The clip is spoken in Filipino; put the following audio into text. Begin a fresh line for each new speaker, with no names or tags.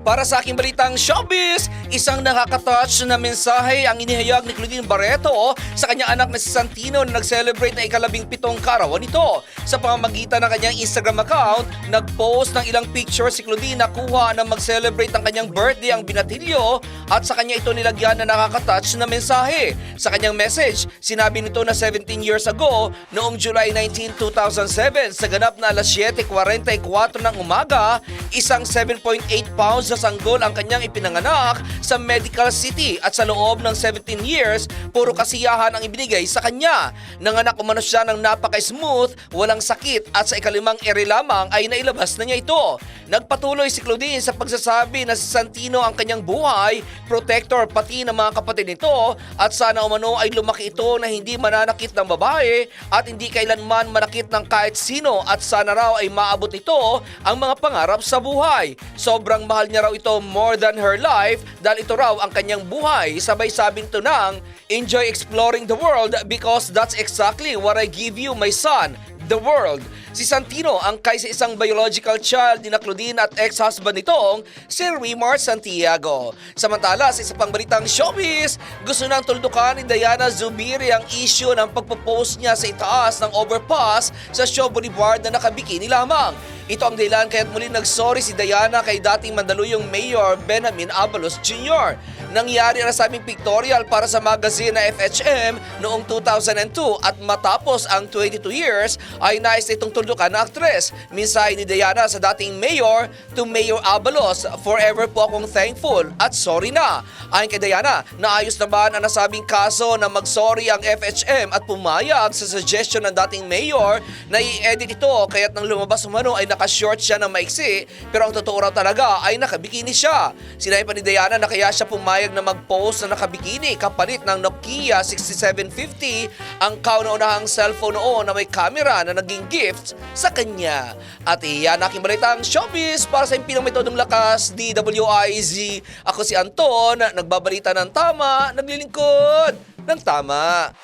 Para sa aking balitang showbiz, isang nakakatouch na mensahe ang inihayag ni Claudine Barreto sa kanyang anak na si Santino na nag-celebrate na ikalabing pitong karawan nito. Sa pamamagitan ng kanyang Instagram account, nag-post ng ilang pictures si Claudine na kuha na mag-celebrate ng kanyang birthday ang binatilyo at sa kanya ito nilagyan na nakakatouch na mensahe. Sa kanyang message, sinabi nito na 17 years ago, noong July 19, 2007, sa ganap na alas 7.44 ng umaga, isang 7.8 pounds na sanggol ang kanyang ipinanganak sa Medical City at sa loob ng 17 years, puro kasiyahan ang ibinigay sa kanya. Nanganak umano siya ng napaka-smooth, walang sakit at sa ikalimang ere lamang ay nailabas na niya ito. Nagpatuloy si Claudine sa pagsasabi na si Santino ang kanyang buhay, protector pati ng mga kapatid nito at sana umano ay lumaki ito na hindi mananakit ng babae at hindi kailanman manakit ng kahit sino at sana raw ay maabot ito ang mga pangarap sa buhay. Sobrang mahal niya raw ito more than her life dahil ito raw ang kanyang buhay. Sabay sabing to ng enjoy exploring the world because that's exactly what I give you my son, the world. Si Santino ang kay sa isang biological child ni na Claudine at ex-husband nitong si Rimar Santiago. Samantala, sa isa pang balitang showbiz, gusto nang tuldukan ni Diana Zubiri ang issue ng pagpo-post niya sa itaas ng overpass sa Show Boulevard na nakabikini lamang. Ito ang dahilan kaya't muli nagsorry si Diana kay dating Mandaluyong Mayor Benjamin Abalos Jr. Nangyari ang sabing pictorial para sa magazine na FHM noong 2002 at matapos ang 22 years ay nais itong tuldukan na aktres. Minsay ni Diana sa dating mayor to Mayor Abalos, forever po akong thankful at sorry na. Ayon kay Diana, naayos naman ang nasabing kaso na mag-sorry ang FHM at pumayag sa suggestion ng dating mayor na i-edit ito kaya't nang lumabas umano ay naka-short siya ng maiksi pero ang totoo raw talaga ay nakabikini siya. Sinabi pa ni Diana na kaya siya pumayag na mag-post na nakabikini kapalit ng Nokia 6750 ang kauna-unahang cellphone noon na may camera na naging gift sa kanya. At iyan aking balitang showbiz para sa impinang metodong lakas DWIZ. Ako si Anton, nagbabalita ng tama, naglilingkod ng tama.